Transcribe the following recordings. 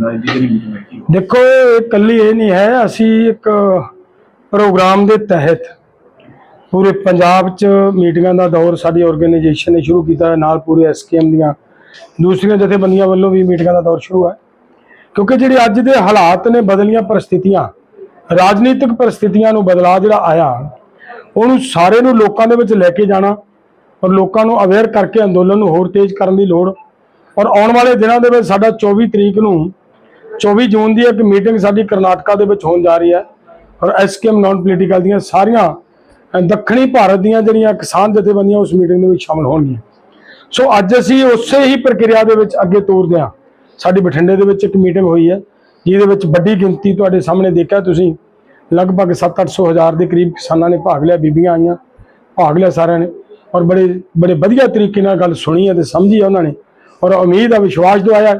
ਨਾਲ ਜਿਹਦੀ ਮੀਟਿੰਗ ਰੱਖੀ ਦੇਖੋ, ਇਹ ਇਕੱਲੀ ਇਹ ਨਹੀਂ ਹੈ, ਅਸੀਂ ਇੱਕ ਪ੍ਰੋਗਰਾਮ ਦੇ ਤਹਿਤ ਪੂਰੇ ਪੰਜਾਬ 'ਚ ਮੀਟਿੰਗਾਂ ਦਾ ਦੌਰ ਸਾਡੀ ਆਰਗੇਨਾਈਜੇਸ਼ਨ ਨੇ ਸ਼ੁਰੂ ਕੀਤਾ ਨਾਲ ਪੂਰੇ ਐਸਕੇਐਮ ਦੀਆਂ ਦੂਸਰੀਆਂ ਜਥੇਬੰਦੀਆਂ ਵੱਲੋਂ ਵੀ ਮੀਟਿੰਗਾਂ ਦਾ ਦੌਰ ਸ਼ੁਰੂ ਹੈ। ਕਿਉਂਕਿ ਜਿਹੜੇ ਅੱਜ ਦੇ ਹਾਲਾਤ ਨੇ, ਬਦਲੀਆਂ ਪਰਿਸਥਿਤੀਆਂ, ਰਾਜਨੀਤਿਕ ਪਰਿਸਥਿਤੀਆਂ ਨੂੰ ਬਦਲਾ ਜਿਹੜਾ ਆਇਆ, ਉਹਨੂੰ ਸਾਰੇ ਨੂੰ ਲੋਕਾਂ ਦੇ ਵਿੱਚ ਲੈ ਕੇ ਜਾਣਾ ਔਰ ਲੋਕਾਂ ਨੂੰ ਅਵੇਅਰ ਕਰਕੇ ਅੰਦੋਲਨ ਨੂੰ ਹੋਰ ਤੇਜ਼ ਕਰਨ ਦੀ ਲੋੜ ਔਰ ਆਉਣ ਵਾਲੇ ਦਿਨਾਂ ਦੇ ਵਿੱਚ ਸਾਡਾ 24 ਤਰੀਕ ਨੂੰ 24 ਜੂਨ ਦੀ ਇੱਕ ਮੀਟਿੰਗ ਸਾਡੀ ਕਰਨਾਟਕਾ ਦੇ ਵਿੱਚ ਹੋਣ ਜਾ ਰਹੀ ਹੈ। ਔਰ ਐਸਕੇਐਮ ਨਾਨ ਪੋਲੀਟੀਕਲ ਦੀਆਂ ਸਾਰੀਆਂ ਦੱਖਣੀ ਭਾਰਤ ਦੀਆਂ ਜਿਹੜੀਆਂ ਕਿਸਾਨ ਜਥੇਬੰਦੀਆਂ ਉਸ ਮੀਟਿੰਗ ਦੇ ਵਿੱਚ ਸ਼ਾਮਲ ਹੋਣਗੀਆਂ। ਸੋ ਅੱਜ ਅਸੀਂ ਉਸੇ ਹੀ ਪ੍ਰਕਿਰਿਆ ਦੇ ਵਿੱਚ ਅੱਗੇ ਤੋਰਦੇ ਹਾਂ। ਸਾਡੀ ਬਠਿੰਡੇ ਦੇ ਵਿੱਚ ਇੱਕ ਮੀਟਿੰਗ ਹੋਈ ਹੈ, ਜਿਹਦੇ ਵਿੱਚ ਵੱਡੀ ਗਿਣਤੀ ਤੁਹਾਡੇ ਸਾਹਮਣੇ ਦੇਖਿਆ ਤੁਸੀਂ। ਲਗਭਗ 7-800 ਹਜ਼ਾਰ ਦੇ ਕਰੀਬ ਕਿਸਾਨਾਂ ਨੇ ਭਾਗ ਲਿਆ, ਬੀਬੀਆਂ ਆਈਆਂ, ਭਾਗ ਲਿਆ ਸਾਰਿਆਂ ਨੇ। ਔਰ ਬੜੇ ਬੜੇ ਵਧੀਆ ਤਰੀਕੇ ਨਾਲ ਗੱਲ ਸੁਣੀ ਹੈ ਤੇ ਸਮਝੀ ਹੈ ਉਹਨਾਂ ਨੇ। ਔਰ ਉਮੀਦ ਆ, ਵਿਸ਼ਵਾਸ ਦਵਾਇਆ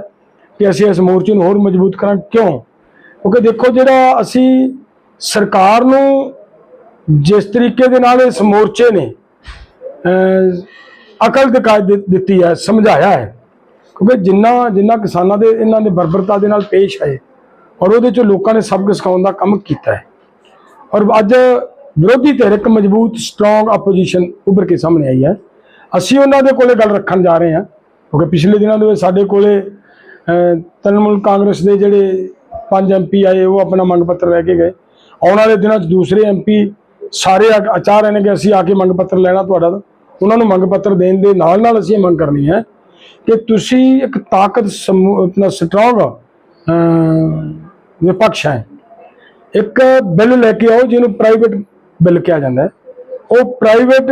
ਕਿ ਅਸੀਂ ਇਸ ਮੋਰਚੇ ਨੂੰ ਹੋਰ ਮਜ਼ਬੂਤ ਕਰਾਂ, ਕਿਉਂ? ਕਿਉਂਕਿ ਦੇਖੋ ਜਿਹੜਾ ਅਸੀਂ ਸਰਕਾਰ ਨੂੰ ਜਿਸ ਤਰੀਕੇ ਦੇ ਨਾਲ ਇਸ ਮੋਰਚੇ ਨੇ ਅਕਲ ਦਿਖਾ ਦਿੱਤੀ ਹੈ, ਸਮਝਾਇਆ ਹੈ, ਕਿਉਂਕਿ ਜਿੰਨਾ ਜਿੰਨਾ ਕਿਸਾਨਾਂ ਦੇ, ਇਹਨਾਂ ਨੇ ਬਰਬਰਤਾ ਦੇ ਨਾਲ ਪੇਸ਼ ਆਏ ਔਰ ਉਹਦੇ 'ਚੋਂ ਲੋਕਾਂ ਨੇ ਸਬਕ ਸਿਖਾਉਣ ਦਾ ਕੰਮ ਕੀਤਾ ਹੈ। ਔਰ ਅੱਜ ਵਿਰੋਧੀ ਧਿਰ ਇੱਕ ਮਜ਼ਬੂਤ ਸਟਰੋਂਗ ਆਪੋਜੀਸ਼ਨ ਉੱਭਰ ਕੇ ਸਾਹਮਣੇ ਆਈ ਹੈ। ਅਸੀਂ ਉਹਨਾਂ ਦੇ ਕੋਲੇ ਗੱਲ ਰੱਖਣ ਜਾ ਰਹੇ ਹਾਂ, ਕਿਉਂਕਿ ਪਿਛਲੇ ਦਿਨਾਂ ਦੇ ਵਿੱਚ ਸਾਡੇ ਕੋਲੇ ਤ੍ਰਿਣਮੂਲ ਕਾਂਗਰਸ ਦੇ ਜਿਹੜੇ ਪੰਜ ਐਮਪੀ ਆਏ, ਉਹ ਆਪਣਾ ਮੰਗ ਪੱਤਰ ਲੈ ਕੇ ਗਏ। ਆਉਣ ਵਾਲੇ ਦਿਨਾਂ 'ਚ ਦੂਸਰੇ ਐਮਪੀ ਸਾਰੇ ਆ- ਰਹੇ ਨੇ ਕਿ ਅਸੀਂ ਆ ਕੇ ਮੰਗ ਪੱਤਰ ਲੈਣਾ ਤੁਹਾਡਾ ਉਹਨਾਂ ਨੂੰ ਮੰਗ ਪੱਤਰ ਦੇਣ ਦੇ ਨਾਲ ਨਾਲ ਅਸੀਂ ਇਹ ਮੰਗ ਕਰਨੀ ਹੈ ਕਿ ਤੁਸੀਂ ਇੱਕ ਤਾਕਤ ਸਮੂਹ ਆਪਣਾ ਸਟਰੋਂਗ ਵਿਪਕਸ਼ ਹੈ। ਇੱਕ ਬਿੱਲ ਲੈ ਕੇ ਆਓ, ਜਿਹਨੂੰ ਪ੍ਰਾਈਵੇਟ ਬਿੱਲ ਕਿਹਾ ਜਾਂਦਾ ਹੈ। ਉਹ ਪ੍ਰਾਈਵੇਟ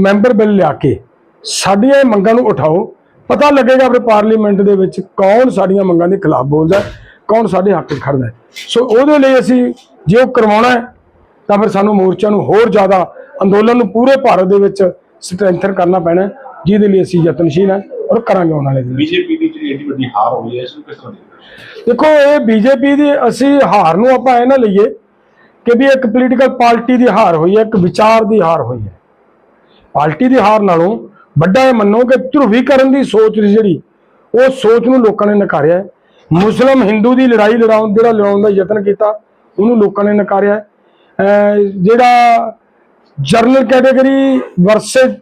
ਮੈਂਬਰ ਬਿੱਲ ਲਿਆ ਕੇ ਸਾਡੀਆਂ ਮੰਗਾਂ ਨੂੰ ਉਠਾਓ ਪਤਾ ਲੱਗੇਗਾ ਆਪਣੇ ਪਾਰਲੀਮੈਂਟ ਦੇ ਵਿੱਚ ਕੌਣ ਸਾਡੀਆਂ ਮੰਗਾਂ ਦੇ ਖਿਲਾਫ ਬੋਲਦਾ ਹੈ, ਕੌਣ ਸਾਡੇ ਹੱਕ 'ਚ ਖੜਦਾ ਹੈ। ਸੋ ਉਹਦੇ ਲਈ ਅਸੀਂ ਜੇ ਉਹ ਕਰਵਾਉਣਾ ਹੈ ਤਾਂ ਫਿਰ ਸਾਨੂੰ ਮੋਰਚਾ ਨੂੰ ਹੋਰ ਜ਼ਿਆਦਾ ਅੰਦੋਲਨ ਨੂੰ ਪੂਰੇ ਭਾਰਤ ਦੇ ਵਿੱਚ ਸਟਰੈਂਥਨ ਕਰਨਾ ਪੈਣਾ ਜਿਹਦੇ ਲਈ ਅਸੀਂ ਯਤਨਸ਼ੀਲ ਹਾਂ ਔਰ ਕਰਾਂਗੇ ਵਾਲੇ ਦਿਨ ਬੀਜੇਪੀ ਦੀ ਜਿਹੜੀ ਏਡੀ ਵੱਡੀ ਹਾਰ ਹੋਈ ਹੈ ਇਸ ਨੂੰ ਕਿਸ ਤਰ੍ਹਾਂ ਦੇਖਦੇ? ਦੇਖੋ ਇਹ ਬੀਜੇਪੀ ਦੀ ਅਸੀਂ ਹਾਰ ਨੂੰ ਆਪਾਂ ਇਹ ਨਾ ਲਈਏ ਕਿ ਵੀ ਇੱਕ ਪੋਲੀਟੀਕਲ ਪਾਰਟੀ ਦੀ ਹਾਰ ਹੋਈ ਹੈ ਇੱਕ ਵਿਚਾਰ ਦੀ ਹਾਰ ਹੋਈ ਹੈ। ਪਾਰਟੀ ਦੀ ਹਾਰ ਨਾਲੋਂ ਵੱਡਾ ਇਹ ਮੰਨੋ ਕਿ ਧਰੁਵੀਕਰਨ ਦੀ ਸੋਚ ਜਿਹੜੀ, ਉਹ ਸੋਚ ਨੂੰ ਲੋਕਾਂ ਨੇ ਨਕਾਰਿਆ ਹੈ। ਮੁਸਲਮ ਹਿੰਦੂ ਦੀ ਲੜਾਈ ਲੜਾਉਣ, ਜਿਹੜਾ ਲੜਾਉਣ ਦਾ ਯਤਨ ਕੀਤਾ, ਉਹਨੂੰ ਲੋਕਾਂ ਨੇ ਨਕਾਰਿਆ ਜਿਹੜਾ general category versus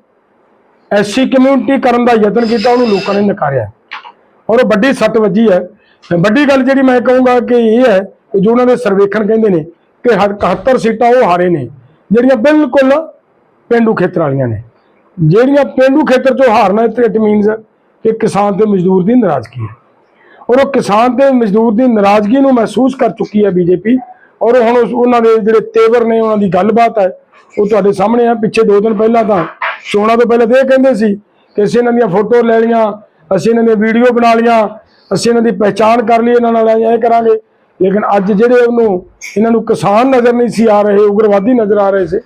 SC community ਕਰਨ ਦਾ ਯਤਨ ਕੀਤਾ, ਉਹਨੂੰ ਲੋਕਾਂ ਨੇ ਨਕਾਰਿਆ ਔਰ ਉਹ ਵੱਡੀ ਸੱਟ ਵੱਜੀ ਹੈ। ਵੱਡੀ ਗੱਲ ਜਿਹੜੀ ਮੈਂ ਕਹੂੰਗਾ ਕਿ ਇਹ ਹੈ ਕਿ ਜੋ ਉਹਨਾਂ ਦੇ ਸਰਵੇਖਣ ਕਹਿੰਦੇ ਨੇ ਕਿ ਹਰ 71 ਸੀਟਾਂ ਉਹ ਹਾਰੇ ਨੇ, ਜਿਹੜੀਆਂ ਬਿਲਕੁਲ ਪਿੰਡੂ ਖੇਤਰ ਵਾਲੀਆਂ ਨੇ। ਜਿਹੜੀਆਂ ਪਿੰਡੂ ਖੇਤਰ ਚੋਂ ਹਾਰਨਾ ਇਟ ਮੀਨਸ ਕਿ ਕਿਸਾਨ ਤੇ ਮਜ਼ਦੂਰ ਦੀ ਨਾਰਾਜ਼ਗੀ ਹੈ। ਔਰ ਉਹ ਕਿਸਾਨ ਤੇ ਮਜ਼ਦੂਰ ਦੀ ਨਾਰਾਜ਼ਗੀ ਨੂੰ ਮਹਿਸੂਸ ਕਰ ਚੁੱਕੀ ਹੈ ਬੀਜੇਪੀ। ਔਰ ਹੁਣ ਉਸ- ਉਹਨਾਂ ਦੇ ਜਿਹੜੇ ਤੇਵਰ ਨੇ, ਉਹਨਾਂ ਦੀ ਗੱਲਬਾਤ ਹੈ, ਉਹ ਤੁਹਾਡੇ ਸਾਹਮਣੇ ਆ ਪਿੱਛੇ ਦੋ ਦਿਨ ਪਹਿਲਾਂ ਤਾਂ, ਚੋਣਾਂ ਤੋਂ ਪਹਿਲਾਂ ਤਾਂ ਇਹ ਕਹਿੰਦੇ ਸੀ ਕਿ ਅਸੀਂ ਇਹਨਾਂ ਦੀਆਂ ਫੋਟੋ ਲੈ ਲਈਆਂ, ਅਸੀਂ ਇਹਨਾਂ ਦੀਆਂ ਵੀਡੀਓ ਬਣਾ ਲਈਆਂ, ਅਸੀਂ ਇਹਨਾਂ ਦੀ ਪਹਿਚਾਣ ਕਰ ਲਈ, ਇਹਨਾਂ ਨਾਲ ਇਹ ਕਰਾਂਗੇ। ਲੇਕਿਨ ਅੱਜ ਜਿਹੜੇ ਉਹਨੂੰ ਇਹਨਾਂ ਨੂੰ ਕਿਸਾਨ ਨਜ਼ਰ ਨਹੀਂ ਸੀ ਆ ਰਹੇ, ਉਗਰਵਾਦੀ ਨਜ਼ਰ ਆ ਰਹੇ ਸੀ।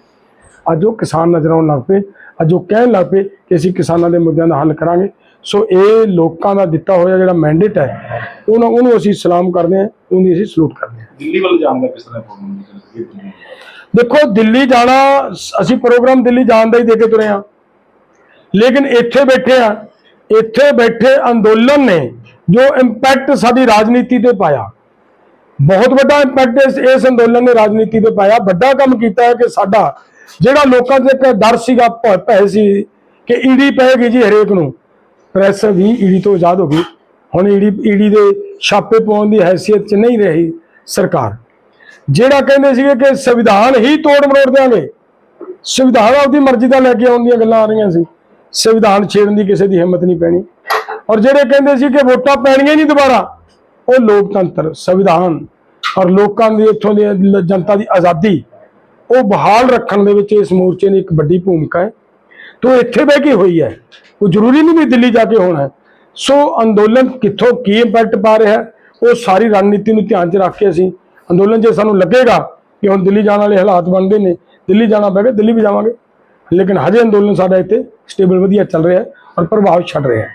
ਅੱਜ ਉਹ ਕਿਸਾਨ ਨਜ਼ਰ ਆਉਣ ਲੱਗ ਪਏ। ਅੱਜ ਉਹ ਕਹਿਣ ਲੱਗ ਪਏ ਕਿ ਅਸੀਂ ਕਿਸਾਨਾਂ ਦੇ ਮੁੱਦਿਆਂ ਦਾ ਹੱਲ ਕਰਾਂਗੇ। ਸੋ ਇਹ ਲੋਕਾਂ ਦਾ ਦਿੱਤਾ ਹੋਇਆ ਜਿਹੜਾ ਮੈਂਡੇਟ ਹੈ ਉਹਨੂੰ ਉਹਨੂੰ ਅਸੀਂ ਸਲਾਮ ਕਰਦੇ ਹਾਂ ਉਹਦੀ ਅਸੀਂ ਸਲੂਟ ਕਰਦੇ ਹਾਂ। ਦਿੱਲੀ ਵੱਲ ਜਾਣ ਦਾ ਕਿਸ ਤਰ੍ਹਾਂ ਪ੍ਰੋਗਰਾਮ ਦੇਖੋ ਦਿੱਲੀ ਜਾਣਾ ਅਸੀਂ ਪ੍ਰੋਗਰਾਮ ਦਿੱਲੀ ਜਾਣ ਦਾ ਹੀ ਦੇ ਕੇ ਤੁਰੇ ਹਾਂ। ਲੇਕਿਨ ਇੱਥੇ ਬੈਠੇ ਆ ਇੱਥੇ ਬੈਠੇ ਅੰਦੋਲਨ ਨੇ ਜੋ ਇੰਪੈਕਟ ਸਾਡੀ ਰਾਜਨੀਤੀ ਤੇ ਪਾਇਆ। ਬਹੁਤ ਵੱਡਾ ਇੰਪੈਕਟ ਇਸ ਅੰਦੋਲਨ ਨੇ ਰਾਜਨੀਤੀ ਤੇ ਪਾਇਆ। ਵੱਡਾ ਕੰਮ ਕੀਤਾ ਹੈ ਕਿ ਸਾਡਾ ਜਿਹੜਾ ਲੋਕਾਂ ਦੇ ਇੱਕ ਡਰ ਸੀਗਾ, ਭੈ ਸੀ ਕਿ ਈਡੀ ਪਏਗੀ ਜੀ ਹਰੇਕ ਨੂੰ। ਪ੍ਰੈਸ ਵੀ ਈਡੀ ਤੋਂ ਆਜ਼ਾਦ ਹੋ ਗਈ। ਹੁਣ ਈਡੀ ਈਡੀ ਦੇ ਛਾਪੇ ਪਾਉਣ ਦੀ ਹੈਸੀਅਤ 'ਚ ਨਹੀਂ ਰਹੀ ਸਰਕਾਰ। ਜਿਹੜਾ ਕਹਿੰਦੇ ਸੀਗੇ ਕਿ ਸੰਵਿਧਾਨ ਹੀ ਤੋੜ ਮਰੋੜ ਦਿਆਂਗੇ। ਸੰਵਿਧਾਨ ਆਪਦੀ ਮਰਜ਼ੀ ਦਾ ਲੈ ਕੇ ਆਉਣ ਦੀਆਂ ਗੱਲਾਂ ਆ ਰਹੀਆਂ ਸੀ। ਸੰਵਿਧਾਨ ਛੇੜਨ ਦੀ ਕਿਸੇ ਦੀ ਹਿੰਮਤ ਨਹੀਂ ਪੈਣੀ। ਔਰ ਜਿਹੜੇ ਕਹਿੰਦੇ ਸੀ ਕਿ ਵੋਟਾਂ ਪੈਣੀਆਂ ਨਹੀਂ ਦੁਬਾਰਾ, ਉਹ ਲੋਕਤੰਤਰ, ਸੰਵਿਧਾਨ। ਔਰ ਲੋਕਾਂ ਦੀ, ਇੱਥੋਂ ਦੀ ਜਨਤਾ ਦੀ ਆਜ਼ਾਦੀ ਉਹ ਬਹਾਲ ਰੱਖਣ ਦੇ ਵਿੱਚ ਇਸ ਮੋਰਚੇ ਦੀ ਇੱਕ ਵੱਡੀ ਭੂਮਿਕਾ ਹੈ। ਤੋ ਇੱਥੇ ਬਹਿ ਕੇ ਹੋਈ ਹੈ। ਉਹ ਜ਼ਰੂਰੀ ਨਹੀਂ ਵੀ ਦਿੱਲੀ ਜਾ ਕੇ ਹੋਣਾ ਸੋ ਅੰਦੋਲਨ ਕਿੱਥੋਂ ਕੀ ਇੰਪੈਕਟ ਪਾ ਰਿਹਾ ਉਹ ਸਾਰੀ ਰਣਨੀਤੀ ਨੂੰ ਧਿਆਨ 'ਚ ਰੱਖ ਕੇ ਅਸੀਂ ਅੰਦੋਲਨ ਜੇ ਸਾਨੂੰ ਲੱਗੇਗਾ ਕਿ ਹੁਣ ਦਿੱਲੀ ਜਾਣ ਵਾਲੇ ਹਾਲਾਤ ਬਣਦੇ ਨੇ, ਦਿੱਲੀ ਜਾਣਾ ਪਏਗਾ ਦਿੱਲੀ ਵੀ ਜਾਵਾਂਗੇ। ਲੇਕਿਨ ਹਜੇ ਅੰਦੋਲਨ ਸਾਡਾ ਇੱਥੇ ਸਟੇਬਲ ਵਧੀਆ ਚੱਲ ਰਿਹਾ ਹੈ ਔਰ ਪ੍ਰਭਾਵ ਛੱਡ ਰਿਹਾ ਹੈ।